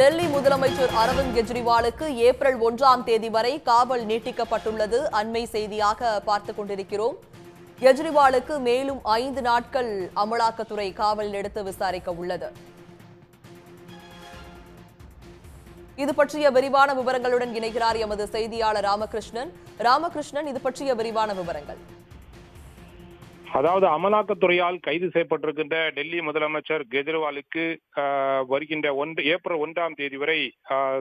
டெல்லி முதலமைச்சர் அரவிந்த் கெஜ்ரிவாலுக்கு ஏப்ரல் ஒன்றாம் தேதி வரை காவல் நீட்டிக்கப்பட்டுள்ளது. அண்மை செய்தியாக பார்த்துக் கொண்டிருக்கிறோம். கெஜ்ரிவாலுக்கு மேலும் ஐந்து நாட்கள் அமலாக்கத்துறை காவலில் எடுத்து விசாரிக்க உள்ளது. இது பற்றிய விரிவான விவரங்களுடன் இணைகிறார் எமது செய்தியாளர் ராமகிருஷ்ணன். ராமகிருஷ்ணன் இது பற்றிய விரிவான விவரங்கள். அதாவது அமலாக்கத்துறையால் கைது செய்யப்பட்டிருக்கின்ற டெல்லி முதலமைச்சர் கெஜ்ரிவாலுக்கு வருகின்ற ஒன்று ஏப்ரல் ஒன்றாம் தேதி வரை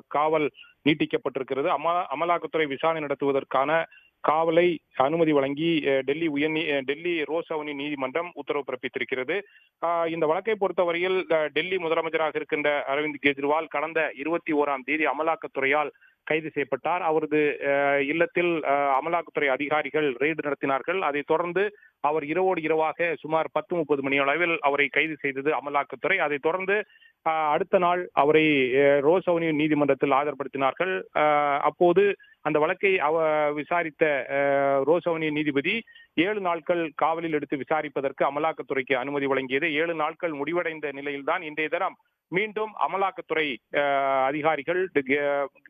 காவல் நீட்டிக்கப்பட்டிருக்கிறது. அம அமலாக்கத்துறை விசாரணை நடத்துவதற்கான காவலை அனுமதி வழங்கி டெல்லி உயர் நீ- டெல்லி ரோசவனி நீதிமன்றம் உத்தரவு பிறப்பித்திருக்கிறது. இந்த வழக்கை பொறுத்தவரையில் டெல்லி முதலமைச்சராக இருக்கின்ற அரவிந்த் கெஜ்ரிவால் கடந்த இருபத்தி ஓராம் தேதி அமலாக்கத்துறையால் கைது செய்யப்பட்டார். அவரது இல்லத்தில் அமலாக்கத்துறை அதிகாரிகள் ரெய்டு நடத்தினார்கள். அதைத் தொடர்ந்து அவர் இரவோடு இரவாக சுமார் பத்து முப்பது மணி அளவில் அவரை கைது செய்தது அமலாக்கத்துறை. அதைத் தொடர்ந்து ஆஹ், அடுத்த நாள் அவரை அஹ், ரோஸ் நீதிமன்றத்தில் ஆஜர்படுத்தினார்கள். ஆஹ், அப்போது அந்த வழக்கை அவ விசாரித்த அஹ், ரோஸ் நீதிபதி ஏழு நாட்கள் காவலில் எடுத்து விசாரிப்பதற்கு அமலாக்கத்துறைக்கு அனுமதி வழங்கியது. ஏழு நாட்கள் முடிவடைந்த நிலையில்தான் இன்றைய தினம் மீண்டும் அமலாக்கத்துறை அஹ், அதிகாரிகள்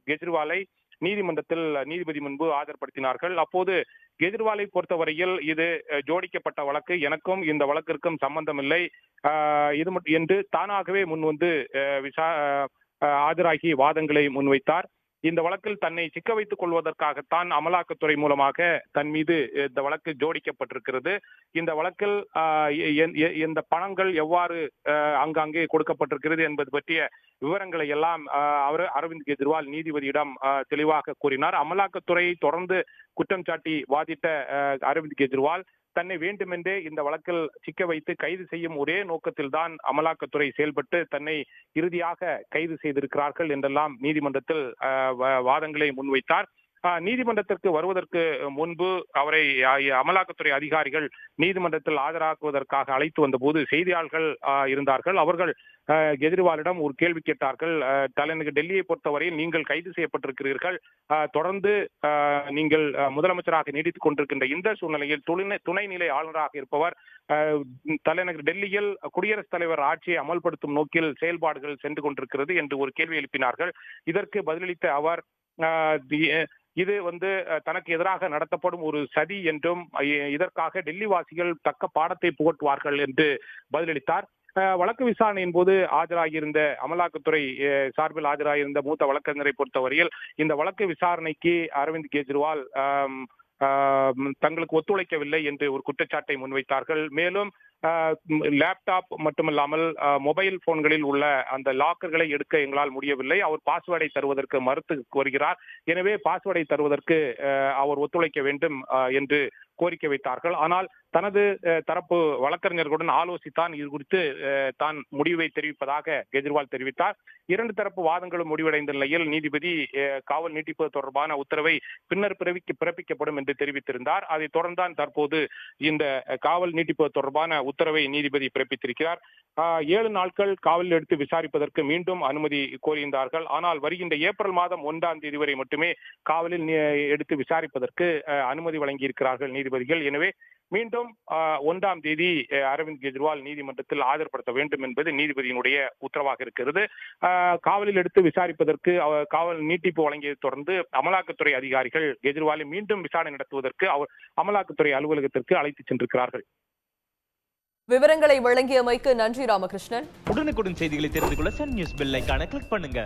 கெஜ்ரிவாலை நீதிமன்றத்தில் நீதிபதி முன்பு ஆஜர்படுத்தினார்கள். அப்போது கெஜ்ரிவாலை பொறுத்தவரையில் இது ஜோடிக்கப்பட்ட வழக்கு. எனக்கும் இந்த வழக்கிற்கும் சம்பந்தமில்லை. ஆஹ், இது மட்டும் என்று தானாகவே முன் வந்து அஹ், விசா ஆஜராகி வாதங்களை முன்வைத்தார். இந்த வழக்கில் தன்னை சிக்க வைத்துக் கொள்வதற்காகத்தான் அமலாக்கத்துறை மூலமாக தன் மீது இந்த வழக்கு ஜோடிக்கப்பட்டிருக்கிறது. இந்த வழக்கில் ஆஹ், இந்த பணங்கள் எவ்வாறு அங்காங்கே அங்கங்கே கொடுக்கப்பட்டிருக்கிறது என்பது பற்றிய விவரங்களை எல்லாம் அவர் அரவிந்த் கெஜ்ரிவால் நீதிபதியிடம் தெளிவாக கூறினார். அமலாக்கத்துறையை தொடர்ந்து குற்றம் சாட்டி வாதிட்ட அரவிந்த் கெஜ்ரிவால் தன்னை வேண்டுமென்றே இந்த வழக்கில் சிக்க வைத்து கைது செய்யும் ஒரே நோக்கத்தில்தான் அமலாக்கத்துறை செயல்பட்டு தன்னை இறுதியாக கைது செய்திருக்கிறார்கள் என்றெல்லாம் நீதிமன்றத்தில் ஆஹ், வா- வாதங்களை முன்வைத்தார். நீதிமன்றத்திற்கு வருவதற்கு முன்பு அவரை அமலாக்கத்துறை அதிகாரிகள் நீதிமன்றத்தில் ஆஜராக்குவதற்காக அழைத்து வந்தபோது செய்தியாளர்கள் இருந்தார்கள். அவர்கள் கெஜ்ரிவாலிடம் ஒரு கேள்வி கேட்டார்கள். தலைநகர் டெல்லியை பொறுத்தவரையில் நீங்கள் கைது செய்யப்பட்டிருக்கிறீர்கள். தொடர்ந்து ஆஹ், நீங்கள் முதலமைச்சராக நீடித்துக் கொண்டிருக்கின்ற இந்த சூழ்நிலையில் துணைநிலை ஆளுநராக இருப்பவர் தலைநகர் டெல்லியில் குடியரசுத் தலைவர் ஆட்சியை அமல்படுத்தும் நோக்கில் செயல்பாடுகள் சென்று கொண்டிருக்கிறது என்று ஒரு கேள்வி எழுப்பினார்கள். இதற்கு பதிலளித்த அவர் ஆஹ், இது வந்து தனக்கு எதிராக நடத்தப்படும் ஒரு சதி என்றும் இதற்காக டெல்லி வாசிகள் தக்க பாடத்தை புகட்டுவார்கள் என்று பதிலளித்தார். வழக்கு விசாரணையின் போது ஆஜராகியிருந்த அமலாக்கத்துறை சார்பில் ஆஜராகியிருந்த மூத்த வழக்கறிஞரை பொறுத்தவரையில் இந்த வழக்கு விசாரணைக்கு அரவிந்த் கெஜ்ரிவால் தங்களுக்கு ஒத்துழைக்கவில்லை என்று ஒரு குற்றச்சாட்டை முன்வைத்தார்கள். மேலும் லேப்டாப் மட்டுமல்லாமல் மொபைல் போன்களில் உள்ள அந்த லாக்கர்களை எடுக்க எங்களால் முடியவில்லை. அவர் பாஸ்வேர்டை தருவதற்கு மறுத்து வருகிறார் எனவே பாஸ்வேர்டை தருவதற்கு அவர் ஒத்துழைக்க வேண்டும் என்று கோரிக்கை வைத்தார்கள். ஆனால் தனது தரப்பு வழக்கறிஞர்களுடன் ஆலோசித்தான். இது குறித்து தான் முடிவை தெரிவிப்பதாக கெஜ்ரிவால் தெரிவித்தார். இரண்டு தரப்பு வாதங்களும் முடிவடைந்த நிலையில் நீதிபதி காவல் நீட்டிப்பு தொடர்பான உத்தரவை பின்னர் பிறப்பிக்க பிறப்பிக்கப்படும் என்று தெரிவித்திருந்தார். அதைத் தொடர்ந்தான் தற்போது இந்த காவல் நீட்டிப்பு தொடர்பான உத்தரவை நீதிபதி பிறப்பித்திருக்கிறார். ஏழு நாட்கள் காவலில் எடுத்து விசாரிப்பதற்கு மீண்டும் அனுமதி கோரியிருந்தார்கள். ஆனால் வருகின்ற ஏப்ரல் மாதம் ஒன்றாம் தேதி வரை மட்டுமே காவலில் எடுத்து விசாரிப்பதற்கு அனுமதி வழங்கியிருக்கிறார்கள் நீதிபதிகள். எனவே மீண்டும் ஒன்றாம் தேதி அரவிந்த் கெஜ்ரிவால் நீதிமன்றத்தில் ஆஜர்படுத்த வேண்டும் என்பது நீதிபதியினுடைய உத்தரவாக இருக்கிறது. ஆஹ், காவலில் எடுத்து விசாரிப்பதற்கு அவர் காவல் நீட்டிப்பு வழங்கியதை தொடர்ந்து அமலாக்கத்துறை அதிகாரிகள் கெஜ்ரிவாலை மீண்டும் விசாரணை நடத்துவதற்கு அவர் அமலாக்கத்துறை அலுவலகத்திற்கு அழைத்து சென்றிருக்கிறார்கள். விவரங்களை வழங்கியமைக்கு நன்றி ராமகிருஷ்ணன். உடனுக்குடன் செய்திகளை தெரிந்து கொள்ள சன் நியூஸ் பெல் ஐகானை கிளிக் பண்ணுங்க.